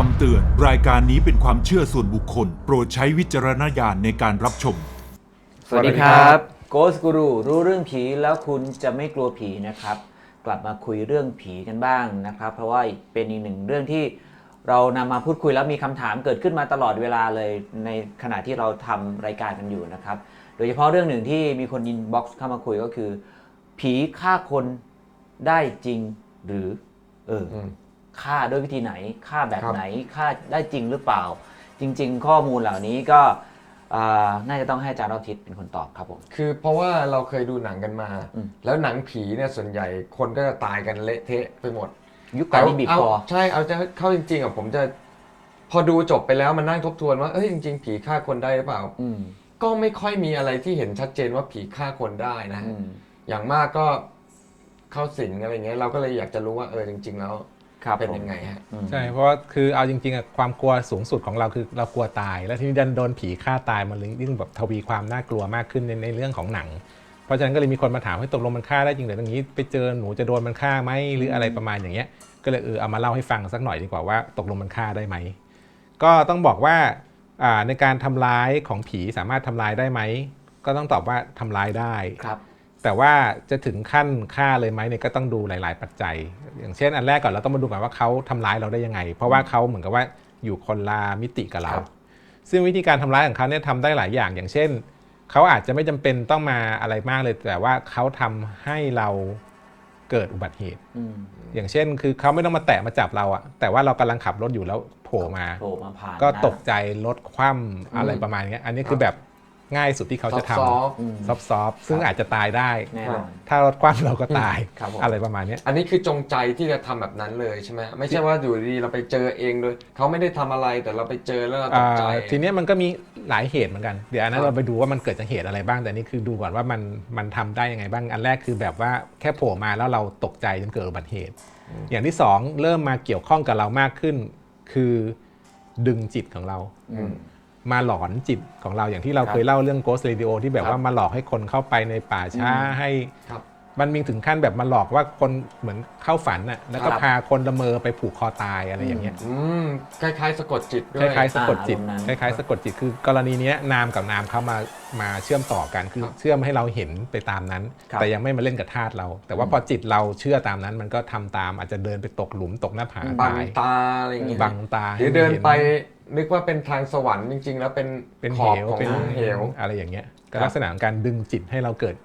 คำเตือน รายการนี้เป็นความเชื่อส่วนบุคคล โปรดใช้วิจารณญาณในการรับชม สวัสดีครับโกสกูรูรู้เรื่องผีแล้วคุณจะไม่กลัวผีนะครับ กลับมาคุยเรื่องผีกันบ้างนะครับ เพราะว่าเป็นอีกหนึ่งเรื่องที่เรานำมาพูดคุยแล้วมีคำถามเกิดขึ้นมาตลอดเวลาเลยในขณะที่เราทำรายการกันอยู่นะครับ โดยเฉพาะเรื่องหนึ่งที่มีคนอินบ็อกซ์เข้ามาคุยก็คือ ผีฆ่าคนได้จริงหรือ เอออ ฆ่าด้วยวิธีไหนฆ่าแบบครับไหนฆ่าได้จริงหรือเปล่า จริง ๆ ข้อมูลเหล่านี้ก็อ่าน่าจะต้องให้อาจารย์เราทิศเป็นคนตอบครับผม คือเพราะว่าเราเคยดูหนังกันมาอืมแล้วหนังผีเนี่ยส่วนใหญ่คนก็จะตายกันเละเทะไปหมด ยุคก่อนที่บีบเอาคอใช่เอาจะเข้าจริงๆอะผมจะ พอดูจบไปแล้วมันนั่งทบทวนว่าเอ้ยจริง ๆ ผีฆ่าคนได้หรือเปล่าอืมก็ไม่ค่อยมีอะไรที่เห็นชัดเจนว่าผีฆ่าคนได้นะอืมอย่างมากก็เข้าสิงอะไรเงี้ยเราก็เลยอยากจะรู้ว่าเออจริง ๆ แล้ว ครับเป็นผมยังไงฮะอืมใช่เพราะว่าคือเอาจริงๆอะความกลัวสูงสุดของเราคือเรากลัวตาย แล้วทีนี้ดันโดนผีฆ่าตายมันเลยยิ่งแบบทวีความน่ากลัวมากขึ้นในในเรื่องของหนัง เพราะฉะนั้นก็เลยมีคนมาถามให้ตกลงมันฆ่าได้จริงหรืออย่างนี้ ไปเจอหนูจะโดนมันฆ่าไหมหรืออะไรประมาณอย่างเงี้ย ก็เลยเออเอามาเล่าให้ฟังสักหน่อยดีกว่าว่าตกลงมันฆ่าได้ไหมก็ต้องบอกว่าอ่าในการทำร้ายของผีสามารถทำร้ายได้ไหมก็ต้องตอบว่าทำร้ายได้ครับ แต่ว่าจะถึงขั้นฆ่าเลยไหมเนี่ยก็ต้องดูหลาย ๆ ปัจจัย อย่างเช่นอันแรกก่อนเราต้องมาดูก่อนว่าเขาทำร้ายเราได้ยังไง เพราะว่าเขาเหมือนกับว่าอยู่คนละมิติกับเราครับซึ่งวิธีการทำร้ายของเขาเนี่ยทำได้หลายอย่าง อย่างเช่นเขาอาจจะไม่จำเป็นต้องมาอะไรมากเลย แต่ว่าเขาทำให้เราเกิดอุบัติเหตุอืมอย่างเช่น คือเขาไม่ต้องมาแตะมาจับเราอะแต่ว่าเรากำลังขับรถอยู่แล้วโผล่มาโผล่มาผ่านก็หน้าตกใจรถคว่ำอะไรประมาณเนี้ยอันนี้คือแบบ ง่ายสุดที่เขาจะทซอฟต์อืมำซอฟต์ๆซึ่งอาจจะตายได้ แน่นอน ถ้ารถคว่ำเราก็ตายครับผม อะไรประมาณเนี้ย อันนี้คือจงใจที่จะทำแบบนั้นเลยใช่ไหมไม่ใช่ว่าอยู่ดีๆเราไปเจอเองโดยเขาไม่ได้ทำอะไรแต่เราไปเจอแล้วเราตกใจ อ่าทีเนี้ยมันก็มีหลายเหตุเหมือนกัน เดี๋ยวอันนั้คนรับ เราไปดูว่ามันเกิดจากเหตุอะไรบ้างแต่นี่คือดูก่อนว่ามันมันทำได้ยังไงบ้างอันแรกคือแบบว่าแค่โผล่มาแล้วเราตกใจจนเกิดอุบัติเหตุ อย่างที่สองเริ่มมาเกี่ยวข้องกับเรามากขึ้น คือดึงจิตของเรา อืม มาหลอนจิตของเราอย่างที่เราครับเคยเล่าเรื่อง Ghost Radio ที่แบบครับว่ามาหลอกให้คนเข้าไปในป่าช้าอืมให้ครับมันมีถึงขั้นแบบมาหลอกว่าคนเหมือนเข้าฝันน่ะแล้วก็ครับพาคนละเมอไปผูกคอตายอะไรอย่างเงี้ยอืมคล้ายๆสะกดจิตด้ควยล้ายๆสะกดจิตอ่าอารมณ์คนั้นล้ายๆสะกดจิตคือกรณีเนี้ยนามกับนามเขามามาเชื่อมต่อกันคือครับเชื่อมให้เราเห็นไปตามนั้นครับแต่ยังไม่มาเล่นกับธาตุเรา แต่ว่าพอจิตเราเชื่อตามนั้น มันก็ทำตามอาจจะเดินไปตกหลุมตกหน้าผาบังตายตาอะไรอย่างเงี้ยบังตาหรือให้เดินห็ไป นึกว่าเป็นทางสวรรค์จริง ๆ แล้วเป็นเป็นขเหอบวของเป็นเหว อะไรอย่างเงี้ยก็ครับ ลักษณะของการดึงจิตให้เราเกิด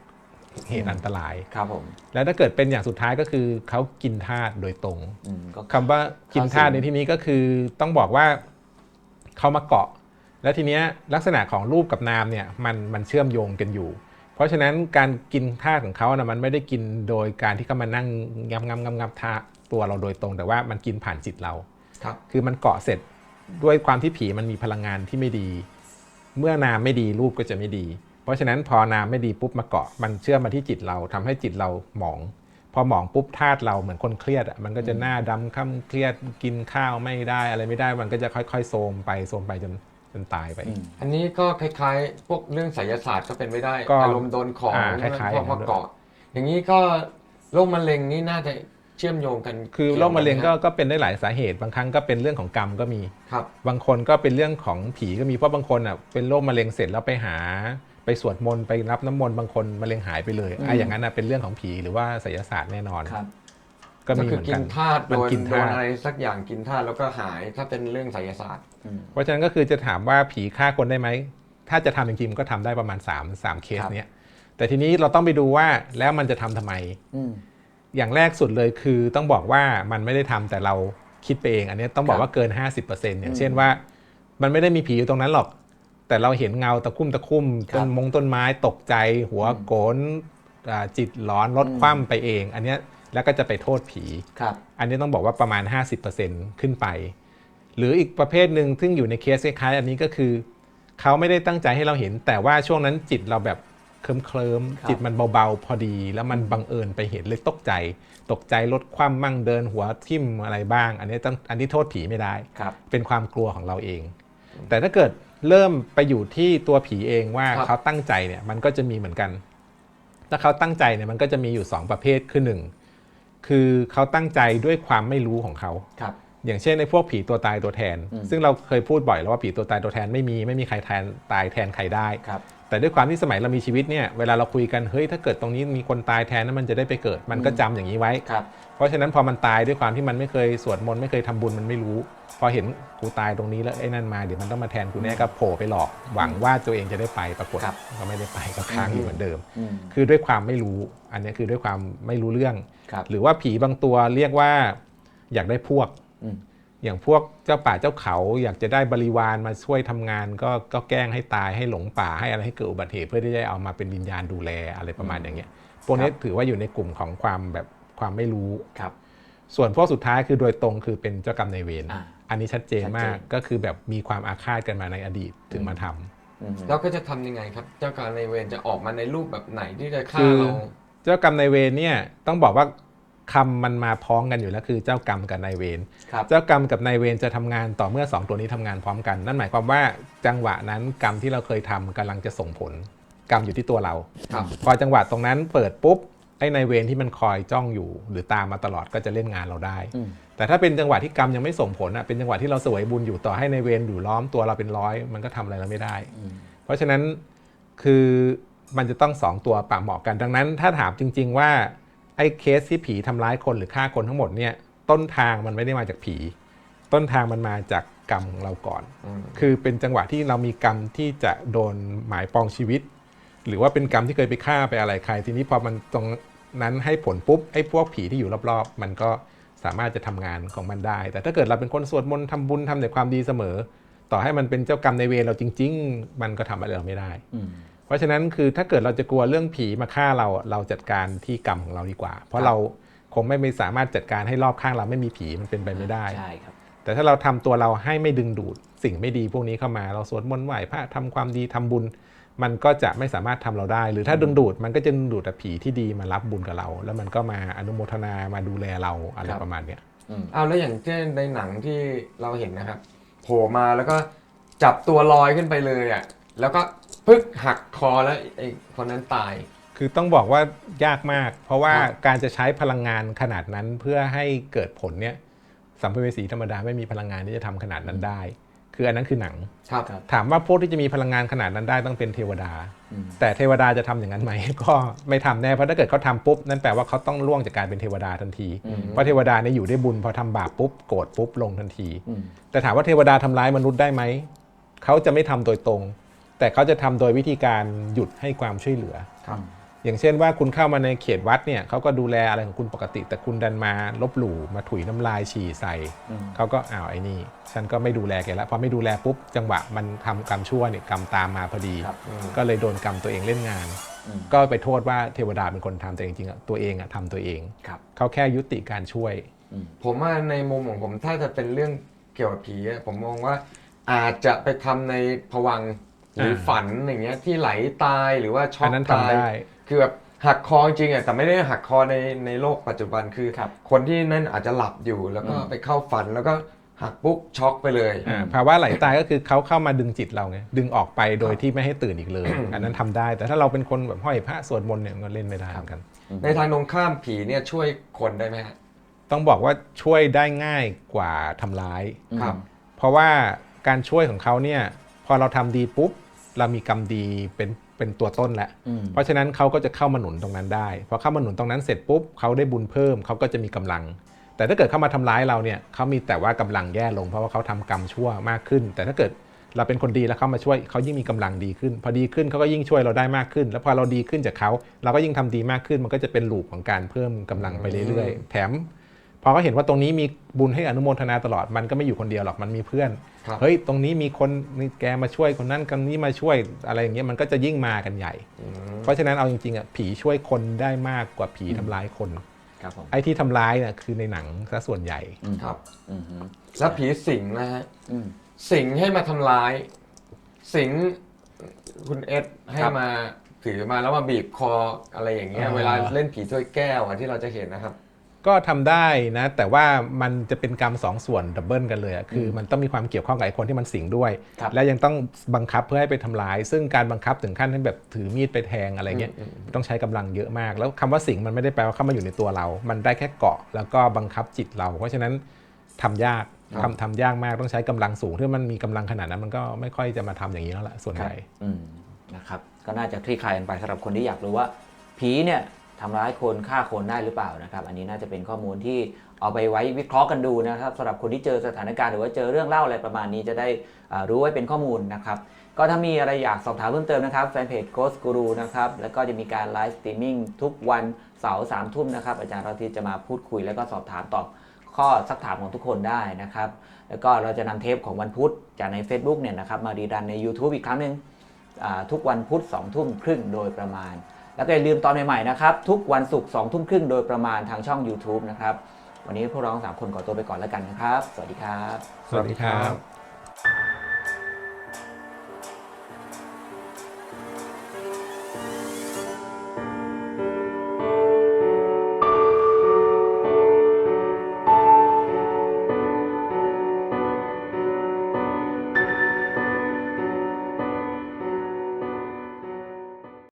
เหตุอันตราย ครับผมแล้วถ้าเกิดเป็นอย่างสุดท้ายก็คือเขากินธาตุโดยตรง อืมก็ คำว่ากินธาตุในที่นี้ก็คือต้องบอกว่าเขามาเกาะ แล้วทีเนี้ยลักษณะของรูปกับนามเนี่ยมันมันเชื่อมโยงกันอยู่ เพราะฉะนั้นการกินธาตุของเขานะมันไม่ได้กินโดยการที่เขามานั่งงับงับงับงับธาตุตัวเราโดยตรง แต่ว่ามันกินผ่านจิตเรา ครับ คือมันเกาะเสร็จ ด้วยความที่ผีมันมีพลังงานที่ไม่ดี เมื่อนามไม่ดีรูปก็จะไม่ดี เพราะฉะนั้นพอนามไม่ดีปุ๊บมาเกาะมันเชื่อมมาที่จิตเราทำให้จิตเราหมอง พอหมองปุ๊บธาตุเราเหมือนคนเครียดอะมันก็จะหน้าดำค่ำเครียดกินข้าวไม่ได้อะไรไม่ได้มันก็จะค่อยๆโทรมไปโทรมไปจนจนตายไปอืมอันนี้ก็คล้ายๆ พวกเรื่องไสยศาสตร์ก็เป็นไม่ได้ก็อารมณ์โดนของอ่าคล้ายๆพวกอย่างนั้มานด้วยเกาะอย่างนี้ก็โรคมะเร็งนี่น่าจะ เชื่อมโยงกันคือกี่ยวโรคมะเร็งก็นไหก็เป็นได้หลายสาเหตุ บางครั้งก็เป็นเรื่องของกรรมก็มีครับบางคนก็เป็นเรื่องของผีก็มีเพราะบางคนอะเป็นโรคมะเร็งเสร็จแล้วไปหา ไปสวดมนต์ไปรับน้ำมนต์บางคนมะเร็งหายไปเลยอืมอะอย่างนั้นอะเป็นเรื่องของผีหรือว่าไสยศาสตร์แน่นอนครับก็ก็มีคืเหอมือนกิกันนธาตุมัโดนนกินโดธานตุอะไรสักอย่างกินธาตุแล้วก็หายถ้าเป็นเรื่องไสยศาสตร์อืมเพราะฉะนั้นก็คือจะถามว่าผีฆ่าคนได้ไหมถ้าจะทำจริงๆมันก็ทำได้ประมาณ3 3เคสครับเนี้ยแต่ทีนี้เราต้องไปดูว่าแล้วมันจะทำทำไม อืมอย่างแรกสุดเลยคือต้องบอกว่ามันไม่ได้ทำแต่เราคิดไปเอง อันนี้ต้องบอคกรับว่าเกิน 50%อย่างเช่นอืมว่า มันไม่ได้มีผีอยู่ตรงนั้นหรอก แต่เราเห็นเงาตะคุ่มตะคุ่มครับต้นมงต้นไม้ตกใจ หัวอืมโกนอ่าจิตหลอนรถอืมคว่ำไปเอง อันเนี้ยแล้วก็จะไปโทษผีครับอันนี้ต้องบอกว่าประมาณ 50%ขึ้นไป หรืออีกประเภทหนึ่งซึ่งอยู่ในเคสคล้ายๆอันนี้ก็คือ เขาไม่ได้ตั้งใจให้เราเห็น แต่ว่าช่วงนั้นจิตเราแบบ เคลิ้มเคลิมๆครับจิตมันเบาๆ พอดี แล้วมันบังเอิญไปเห็นเลยตกใจ ตกใจลดความมั่งเดินหัวทิ่มอะไรบ้าง อันนี้ต้องอันนี้โทษผีไม่ได้ครับเป็นความกลัวของเราเอง แต่ถ้าเกิดเริ่มไปอยู่ที่ตัวผีเองว่าครับเขาตั้งใจเนี่ยมันก็จะมีเหมือนกัน ถ้าเขาตั้งใจเนี่ยมันก็จะมีอยู่สองประเภทคือหนึ่งคือเขาตั้งใจด้วยความไม่รู้ของเขาครับ อย่างเช่นในพวกผีตัวตายตัวแทนอืมซึ่งเราเคยพูดบ่อยแล้วว่าผีตัวตายตัวแทนไม่มีไม่มีใครแทนตายแทนใครได้ครับ แต่ด้วยความที่สมัยเรามีชีวิตเนี่ยเวลาเราคุยกันเฮ้ยถ้าเกิดตรงนี้มีคนตายแทนนั้นมันจะได้ไปเกิดมันก็จำอย่างนี้ไว้ ครับ เพราะฉะนั้นพอมันตายด้วยความที่มันไม่เคยสวดมนต์ไม่เคยทำบุญมันไม่รู้ พอเห็นกูตายตรงนี้แล้วไอ้นั่นมาเดี๋ยวมันต้องมาแทนกูแน่ก็โผล่ไปหลอกหวังว่าตัวเองจะได้ไปปรากฏครับ ก็ไม่ได้ไปก็ค้างอยู่เหมือนเดิม อืม คือด้วยความไม่รู้ อันนี้คือด้วยความไม่รู้เรื่อง ครับ หรือว่าผีบางตัวเรียกว่าอยากได้พวก อืม อย่างพวกเจ้าป่าเจ้าเขา อยากจะได้บริวารมาช่วยทำงาน ก็ก็แกล้งให้ตายให้หลงป่าให้อะไรให้เกิดอุบัติเหตุเพื่อที่จะเอามาเป็นวิญญาณดูแลอะไรประมาณอย่างเงี้ยพวกนี้ถือว่าอยู่ในกลุ่มของความแบบความไม่รู้ครับ ส่วนพวกสุดท้ายคือโดยตรงคือเป็นเจ้ากรรมนายเวรอ่าอันนี้ชัดเจนชัดเจนมากก็คือแบบมีความอาฆาตกันมาในอดีตถึงมาทำอืมเราก็จะทำยังไงครับ เจ้าการในายเวรจะออกมาในรูปแบบไหนที่จะฆ่าคือเรา เจ้ากรรมนายเวรเนี่ยต้องบอกว่า คำมันมาพ้องกันอยู่แล้วคือเจ้ากรรมกับนายเวรครับเจ้ากรรมกับนายเวรจะทำงานต่อเมื่อ 2 ตัวนี้ทำงานพร้อมกัน นั่นหมายความว่าจังหวะนั้นกรรมที่เราเคยทำกำลังจะส่งผล กรรมอยู่ที่ตัวเราครับพอจังหวะตรงนั้นเปิดปุ๊บไอ้นายเวรที่มันคอยจ้องอยู่ หรือตามมาตลอดก็จะเล่นงานเราได้อืมแต่ถ้าเป็นจังหวะที่กรรมยังไม่ส่งผลอะเป็นจังหวะที่เราเสวยบุญอยู่ต่อให้นายเวรอยู่ล้อมตัวเราเป็นร้อย มันก็ทำอะไรเราไม่ได้อืมเพราะฉะนั้นคือมันจะต้องสองตัวปะเหมาะกันดังนั้น ถ้าถามจริง ๆ ว่า ไอ้เคสที่ผีทำร้ายคนหรือฆ่าคนทั้งหมดเนี่ยต้นทางมันไม่ได้มาจากผี ต้นทางมันมาจากกรรมของเราก่อนอืมคือเป็นจังหวะที่เรามีกรรมที่จะโดนหมายปองชีวิต หรือว่าเป็นกรรมที่เคยไปฆ่าไปอะไรใคร ทีนี้พอมันตรงนั้นให้ผลปุ๊บไอ้พวกผีที่อยู่รอบๆ มันก็สามารถจะทำงานของมันได้ แต่ถ้าเกิดเราเป็นคนสวดมนต์ทำบุญทำแต่ความดีเสมอ ต่อให้มันเป็นเจ้ากรรมในายเวรเราจริง ๆ มันก็ทำอะไรเราไม่ได้อืม เพราะฉะนั้นคือถ้าเกิดเราจะกลัวเรื่องผีมาฆ่าเราเราจัดการที่กรรมของเราดีกว่า เพครัราะบเราคงไม่ไปสามารถจัดการให้รอบข้างเราไม่มีผีมันเป็นไปไม่ได้ใช่ครับแต่ถ้าเราทำตัวเราให้ไม่ดึงดูดสิ่งไม่ดีพวกนี้เข้ามา เราสวดมนต์ไหว้พระทำความดีทำบุญ มันก็จะไม่สามารถทำเราได้ หรือถ้าดึงดูดมันก็จะดึงดูดแต่ผีที่ดีมารับบุญกับเรา แล้วมันก็มาอนุโมทนามาดูแลเราอะไรครับประมาณเนี้ยอืมเอาแล้วอย่างเช่นในหนังที่เราเห็นนะครับโผล่มาแล้วก็จับตัวลอยขึ้นไปเลยอะแล้วก็ พึกหักคอแล้วไอ้คนนั้นตาย คือต้องบอกว่ายากมาก เพราะว่าครับ การจะใช้พลังงานขนาดนั้นเพื่อให้เกิดผลเนี่ยสัมภเวสีธรรมดาไม่มีพลังงานที่จะทำขนาดนั้นได้ คืออันนั้นคือหนัง ครับ ครับ ถามว่าพวกที่จะมีพลังงานขนาดนั้นได้ต้องเป็นเทวดา อืม แต่เทวดาจะทำอย่างนั้นไหม ก็ไม่ทำแน่เพราะถ้าเกิดเขาทำปุ๊บนั่นแปลว่าเขาต้องล่วงจากการเป็นเทวดาทันที อืม เพราะเทวดาเนี่ยอยู่ได้บุญพอทำบาปปุ๊บโกรธปุ๊บลงทันที อืม แต่ถามว่าเทวดาทำร้ายมนุษย์ได้ไหม เขาจะไม่ทำโดยตรง แต่เขาจะทำโดยวิธีการหยุดให้ความช่วยเหลือครับอย่างเช่นว่าคุณเข้ามาในเขตวัดเนี่ยเขาก็ดูแลอะไรของคุณปกติ แต่คุณดันมาลบหลู่มาถุยน้ำลายฉี่ใส่อืมเขาก็อ้าวไอ้นี่ ฉันก็ไม่ดูแลแกแล้วพอไม่ดูแลปุ๊บจังหวะมันทำกรรมชั่วเนี่ยกรรมตามมาพอดีครับก็เลยโดนกรรมตัวเองเล่นงานอืมก็ไปโทษว่าเทวดาเป็นคนทำแต่จริงๆอะตัวเองอะทำตัวเองครับเขาแค่ยุติการช่วยอืมผมว่าในมุมของผมถ้าจะเป็นเรื่องเกี่ยวกับผีอะผมมองว่าอาจจะไปทำในผวังค์ หรืออาฝันอย่างเงี้ยที่ไหลตายหรือว่าช็ออักนนั้นตาทำยได้ คือแบบหักคอจริงๆอะแต่ไม่ได้หักคอในในโลกปัจจุบันคือครับคนที่นั่นอาจจะหลับอยู่แล้วก็อืม ไปเข้าฝันแล้วก็หักปุ๊บช็อกไปเลย อ่าภาวะไหลตายก็คือเขาเข้ามาดึงจิตเราไงดึงออกไปโดยที่ไม่ให้ตื่นอีกเลย อันนั้นทำได้ แต่ถ้าเราเป็นคนแบบห้อยพระสวดมนต์เนี่ยมันก็เล่นไม่ได้เหมือนกัน ในทางตรงข้ามผีเนี่ยช่วยคนได้ไหมฮะ ต้องบอกว่าช่วยได้ง่ายกว่าทำร้าย ครับ เพราะว่าการช่วยของเขาเนี่ยพอเราทำดีปุ๊บ เรามีกรรมดีเป็นเป็นตัวต้นแล้วอืมเพราะฉะนั้นเขาก็จะเข้ามาหนุนตรงนั้นได้พอเข้ามาหนุนตรงนั้นเสร็จปุ๊บเขาได้บุญเพิ่มเขาก็จะมีกำลัง แต่ถ้าเกิดเข้ามาทำร้ายเราเนี่ยเขามีแต่ว่ากำลังแย่ลง เพราะว่าเขาทำกรรมชั่วมากขึ้น แต่ถ้าเกิดเราเป็นคนดีแล้วเขามาช่วยเขายิ่งมีกำลังดีขึ้น พอดีขึ้นเขาก็ยิ่งช่วยเราได้มากขึ้น แล้วพอเราดีขึ้นจากเขาเราก็ยิ่งทำดีมากขึ้น มันก็จะเป็นลูปของการเพิ่มกำลังไปเรื่อยๆ แถม พอเขาเห็นว่าตรงนี้มีบุญให้อนุโมทนาตลอดมันก็ไม่อยู่คนเดียวหรอกมันมีเพื่อนครับเฮ้ยตรงนี้มีคนนี่แกมาช่วยคนนั้นคนนี้มาช่วยอะไรอย่างเงี้ยมันก็จะยิ่งมากันใหญ่อืมเพราะฉะนั้นเอาจริงๆอะผีช่วยคนได้มากกว่าผีทำร้ายคนครับผมไอ้ที่ทำร้ายน่ะคือในหนังซะส่วนใหญ่อืมครับอืมฮึแล้วผีสิงนะฮะอืมสิงให้มาทำร้าย สิงคุณเอสให้ครับมาถือมาแล้วมาบีบคออะไรอย่างเงี้ยอ่าเวลาเล่นผีถ้วยแก้วอะที่เราจะเห็นนะครับ ก็ทำได้นะ แต่ว่ามันจะเป็นกรรมสองส่วนดับเบิลกันเลยอะคือมันต้องมีความเกี่ยวข้องกับไอ้คนที่มันสิงด้วยครับและยังต้องบังคับเพื่อให้ไปทำร้าย ซึ่งการบังคับถึงขั้นที่แบบถือมีดไปแทงอะไรเงี้ยอืมต้องใช้กำลังเยอะมาก แล้วคำว่าสิงมันไม่ได้แปลว่าเข้ามาอยู่ในตัวเรา มันได้แค่เกาะ แล้วก็บังคับจิตเรา เพราะฉะนั้นทำยากครับทำทำยากมากต้องใช้กำลังสูงถ้ามันมีกำลังขนาดนั้นมันก็ไม่ค่อยจะมาทำอย่างนี้แล้วล่ะส่วนใหญ่อืมนะครับก็น่าจะคลี่คลายกันไปสำหรับคนที่อยากรู้ว่าผีเนี่ย ทำร้ายคนฆ่าคนได้หรือเปล่านะครับ อันนี้น่าจะเป็นข้อมูลที่เอาไปไว้วิเคราะห์กันดูนะครับสำหรับคนที่เจอสถานการณ์หรือว่าเจอเรื่องเล่าอะไรประมาณนี้จะได้อ่ารู้ไว้เป็นข้อมูลนะครับ ก็ถ้ามีอะไรอยากสอบถามเพิ่มเติมนะครับแฟนเพจ Ghost Guru นะครับ แล้วก็จะมีการไลฟ์สตรีมมิ่งทุกวันเสาร์สามทุ่มนะครับ อาจารย์ราทีจะมาพูดคุยแล้วก็สอบถามตอบข้อสักถามของทุกคนได้นะครับ แล้วก็เราจะนำเทปของวันพุธจากใน Facebook เนี่ยนะครับมารีดันใน YouTube อีกครั้งหนึ่งอ่าทุกวันพุธ2ทุ่มครึ่งโดยประมาณ แล้วก็อย่าลืมตอนใหม่ๆนะครับ ทุกวันศุกร์สองทุ่มครึ่งโดยประมาณทางช่อง YouTube นะครับ วันนี้พวกเราทั้งสามคนขอตัวไปก่อนแล้วกันนะครับ สวัสดีครับ สวัสดีครับ